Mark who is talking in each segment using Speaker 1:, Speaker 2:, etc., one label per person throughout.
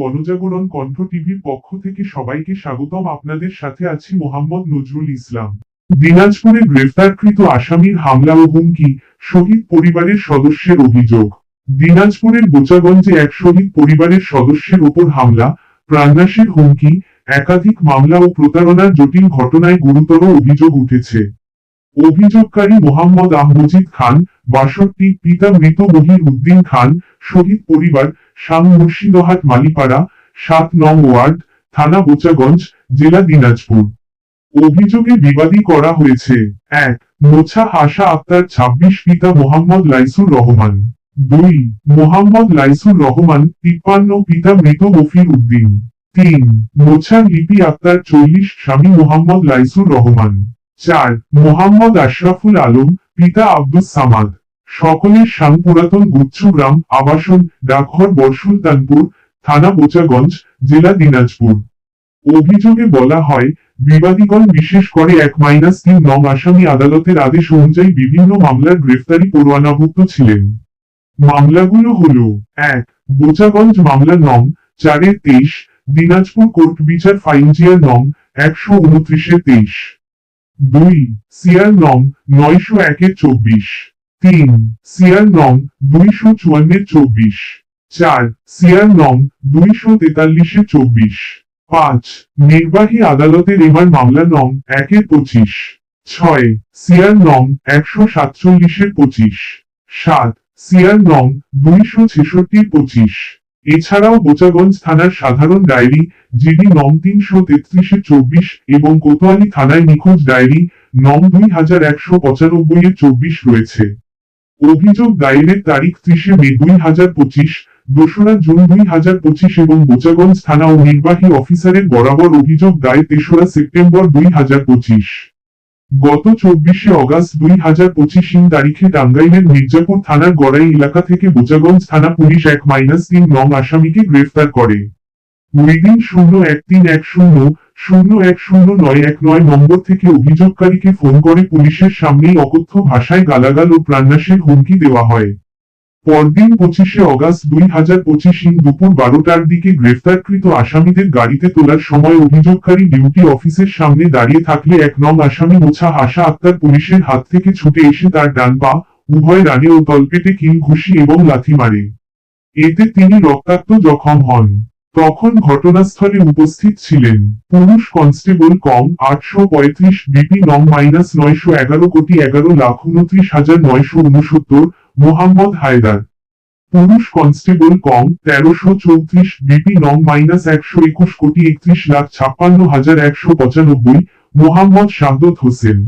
Speaker 1: গণজাগরণ কণ্ঠ টিভির পক্ষ থেকে সবাইকে স্বাগতম। আপনাদের সাথে আছি মোহাম্মদ নজরুল ইসলাম। দিনাজপুরে গ্রেফতারকৃত আসামির হামলা ও হুমকি, শহীদ পরিবারের সদস্যের অভিযোগ। দিনাজপুরের বোচাগঞ্জে এক শহীদ পরিবারের সদস্যের উপর হামলা, প্রাণনাশের হুমকি, একাধিক মামলা ও প্রতারণার জটিল ঘটনায় গুরুতর অভিযোগ উঠেছে। অভিযোগকারী মোহাম্মদ আহমজিদ খান, বাষট্টি, পিতা মৃত মহির উদ্দিন খান, শহীদ পরিবার শাম মুর্শিদহাট মালিপাড়া, সাত নং ওয়ার্ড, থানা বোচাগঞ্জ, জেলা দিনাজপুর। অভিযোগে বিবাদী করা হয়েছে। এক, মোছা হাসা আক্তার ছাব্বিশ পিতা মোহাম্মদ লাইসুর রহমান। দুই, মোহাম্মদ লাইসুর রহমান তিপ্পান্ন পিতা মৃত মফির উদ্দিন। তিন, মোছা লিপি আক্তার চল্লিশ স্বামী মোহাম্মদ লাইসুর রহমান। চার, মোহাম্মদ আশরাফুল আলম পিতা আব্দুস সামাদ। সকলের সাং পুরাতন গুচ্ছগ্রাম আবাসন, ডাকঘর বরসুলতানপুর থানা বোচাগঞ্জ, জেলা দিনাজপুর। অভিযোগে বলা হয়, বিবাদীগণ বিশেষ করে এক মাইনাস তিন নং আসামি আদালতের আদেশ অনুযায়ী বিভিন্ন মামলার গ্রেফতারি পরোয়ানাভুক্ত ছিলেন। মামলাগুলো হল, এক, বোচাগঞ্জ মামলা নং, চারের তেইশ, দিনাজপুর কোর্ট বিচার ফাইনজিয়ার নং, একশো উনত্রিশে তেইশ। দুই সিয়ার নং, নয়শো একের চব্বিশ। তিন সিয়ার নং দুইশো চুয়ান্নের চব্বিশ। চার সিয়ার নং দুইশো তেতাল্লিশে, চব্বিশ। পাঁচ, নির্বাহী আদালতের এবার মামলা নং একের পঁচিশ। ছয় সিয়ার নং একশো সাতচল্লিশের পঁচিশ। সাত সিয়ার নং দুইশো ছেষট্টির পঁচিশ। এছাড়াও বোচাগঞ্জ থানার সাধারণ ডায়েরি, জিডি নং তিনশো তেত্রিশে, চব্বিশ এবং কোতোয়ালি থানায় নিখোঁজ ডায়েরি নং দুই হাজার একশো পঁচানব্বই এর চব্বিশ রয়েছে। অভিযোগ দায়েরের তারিখ ত্রিশে মে দুই হাজার পঁচিশ, দোসরা জুন দুই হাজার পঁচিশ এবং বোচাগঞ্জ থানা ও নির্বাহী অফিসারের বরাবর অভিযোগ দায়ের তেসরা সেপ্টেম্বর দুই হাজার পঁচিশ। গত চব্বিশে অগাস্ট দুই হাজার পঁচিশ ইং তারিখে টাঙ্গাইলের মির্জাপুর থানার গড়াই এলাকা থেকে বোচাগঞ্জ থানা পুলিশ এক মাইনাস তিন নং আসামিকে গ্রেফতার করে। উইদিন শূন্য এক তিন এক শূন্য শূন্য এক শূন্য নয় এক নয় নম্বর থেকে অভিযোগকারীকে ফোন করে পুলিশের সামনেই অকথ্য ভাষায় গালাগাল ও প্রাণনাশের হুমকি দেওয়া হয়। পরদিন পঁচিশে অগাস্ট দুই হাজার পঁচিশ ইং দুপুর বারোটার দিকে গ্রেফতারকৃত আসামিদের গাড়িতে তোলার সময় অভিযোগকারী ডিউটি অফিসের সামনে দাঁড়িয়ে থাকলে এক নং আসামি মোছা আশা আক্তার পুলিশের হাত থেকে ছুটে এসে তার ডান পা, উভয় রানে ও তলপেটে কিল ঘুষি এবং লাথি মারে। এতে তিনি রক্তাক্ত জখম হন। তখন ঘটনাস্থলে উপস্থিত ছিলেন পুরুষ কনস্টেবল কম আটশো পঁয়ত্রিশ বিপি নং মাইনাস নয়শো এগারো কোটি এগারো লাখ উনত্রিশ হাজার নয়শো উনসত্তর মোহাম্মদ হায়দার। পুরুষ কনস্টেবল কম তেরোশো চৌত্রিশ বিপি নং মাইনাস একশো একুশ কোটি একত্রিশ লাখ ছাপ্পান্ন হাজার একশো পঁচানব্বই মোহাম্মদ শাহাদত হোসেন।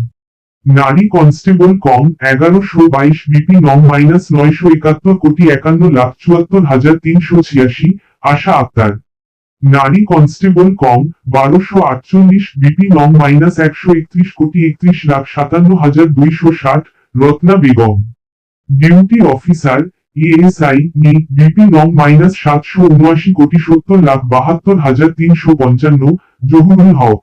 Speaker 1: নারী কনস্টেবল কম এগারোশো বাইশ বিপি নং মাইনাস নয়শো একাত্তর কোটি একান্ন লাখ চুয়াত্তর হাজার তিনশো ছিয়াশি আশা আক্তার। নারী কনস্টেবল কম বারোশো আটচল্লিশ বিপি নং মাইনাস একশো একত্রিশ কোটি একত্রিশ লাখ সাতান্ন হাজার দুইশো ষাট Ratna Begum. Duty officer ESI নি, বিপি নং মাইনাস সাতশো উনআশি কোটি সত্তর লাখ বাহাত্তর হাজার তিনশো পঞ্চান্ন জহুরুল হক।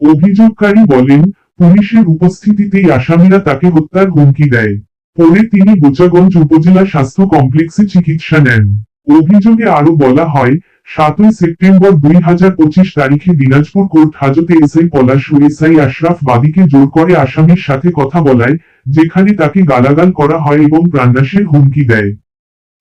Speaker 1: অভিযোগকারী বলেন, পুলিশের উপস্থিতিতেই আসামিরা তাকে হত্যার হুমকি দেয়। পরে তিনি বোচাগঞ্জ উপজেলা স্বাস্থ্য কমপ্লেক্সে চিকিৎসা নেন। অভিযোগে আরও বলা হয়, সাতই সেপ্টেম্বর দুই হাজার পঁচিশ তারিখে দিনাজপুর কোর্ট হাজতে এসআই পলাশ, এসআই আশরাফ বাদীকে জোর করে আসামির সাথে কথা বলায়, যেখানে তাকে গালাগাল করা হয় এবং প্রাণনাশের হুমকি দেয়।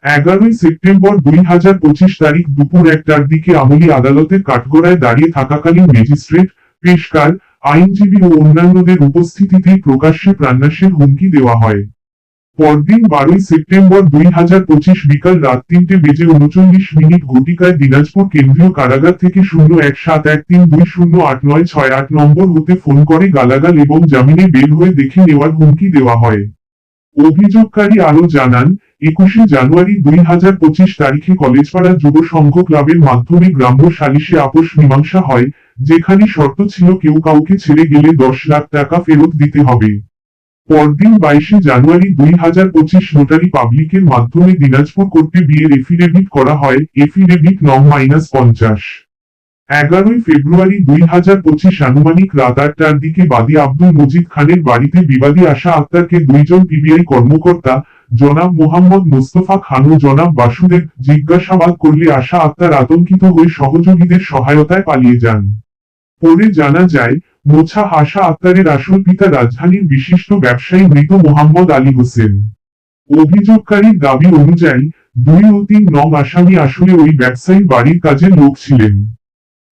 Speaker 1: এগারোই সেপ্টেম্বর দুই হাজার পঁচিশ তারিখ দুপুর একটার দিকে আমলি আদালতের কাঠগড়ায় দাঁড়িয়ে থাকাকালীন ম্যাজিস্ট্রেট, পেশকার, আইনজীবী ও অন্যান্যদের উপস্থিতিতেই প্রকাশ্যে প্রাণনাশের হুমকি দেওয়া হয়। পরদিন বারোই সেপ্টেম্বর দুই হাজার পঁচিশ বিকাল রাত তিনটে বেজে উনচল্লিশ মিনিট ঘটিকায় দিনাজপুর কেন্দ্রীয় কারাগার থেকে শূন্য এক সাত এক তিন দুই শূন্য আট নয় ছয় আট নম্বর হতে ফোন করে গালাগাল এবং জামিনে বের হয়ে দেখে নেওয়ার হুমকি দেওয়া হয়। অভিযোগকারী আরও জানান, একুশে জানুয়ারি দুই হাজার পঁচিশ তারিখে কলেজপাড়া যুব সংঘ ক্লাবের মাধ্যমে গ্রাম্য সালিশে আপোষ মীমাংসা হয়, যেখানে শর্ত ছিল কেউ কাউকে ছেড়ে গেলে দশ লাখ টাকা ফেরত দিতে হবে। পরদিন বাইশে জানুয়ারি দুই হাজার পঁচিশ নোটারি পাবলিকের মাধ্যমে দিনাজপুর কোর্টে বিয়ের এফিডেভিট করা হয়। এফিডেভিট নং মাইনাস পঞ্চাশ। এগারোই ফেব্রুয়ারি দুই হাজার পঁচিশ আনুমানিক রাত আটটার দিকে বাদী আব্দুল মজিদ খানের বাড়িতে বিবাদী আশা আক্তারকে দুইজন পিবিআই কর্মকর্তা, জনাব মোহাম্মদ মোস্তফা খান ও জনাব বাসুদেব জিজ্ঞাসাবাদ করলে আশা আক্তার আতঙ্কিত হয়ে সহযোগীদের সহায়তায় পালিয়ে যান। পরে জানা যায় মোছা আশা আক্তারের আসল পিতা রাজধানীর বিশিষ্ট ব্যবসায়ী মৃত মোহাম্মদ আলী হোসেন। অভিযোগকারীর দাবি অনুযায়ী দুই ও তিন নং আসামি আসলে ওই ব্যবসায়ীর বাড়ির কাজের লোক ছিলেন।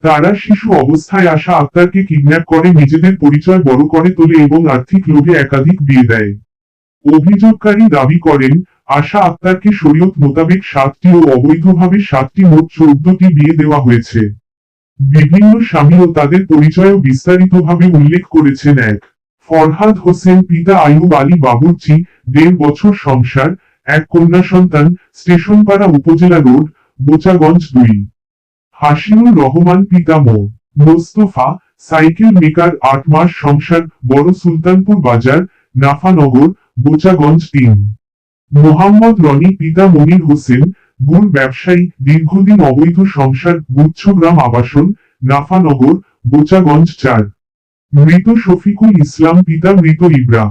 Speaker 1: তারা শিশু অবস্থায় আশা আক্তারকে কিডন্যাপ করে নিজেদের পরিচয় বড় করে তোলে এবং আর্থিক লোভে একাধিক বিয়ে দেয়। অভিযোগকারী দাবি করেন, আশা আক্তারকে শরীয়ত মোতাবেক সাতটি ও অবৈধভাবে সাতটি মোট চৌদ্দটি বিয়ে দেওয়া হয়েছে। বিভিন্ন স্বামী ও তাদের পরিচয়ও বিস্তারিতভাবে উল্লেখ করেছেন এক। ফরহাদ হোসেন, পিতা আয়ুব আলী বাবুর্চি, দেড় বছর সংসার, এক কন্যা সন্তান, স্টেশনপাড়া উপজেলা রোড, বোচাগঞ্জ দুই। হাসিনুর রহমান, পিতা মো। মোস্তফা, সাইকেল মেকার, আট মাস সংসার, বড় সুলতানপুর বাজার, নাফানগর, বোচাগঞ্জ তিন। মোহাম্মদ রনি, পিতা মনির হোসেন গুড় ব্যবসায়ী, দীর্ঘদিন অবৈধ সংসার, গুচ্ছগ্রাম আবাসন, নাফানগর, বোচাগঞ্জ চার মৃত শফিকুল ইসলাম পিতা মৃত ইব্রা।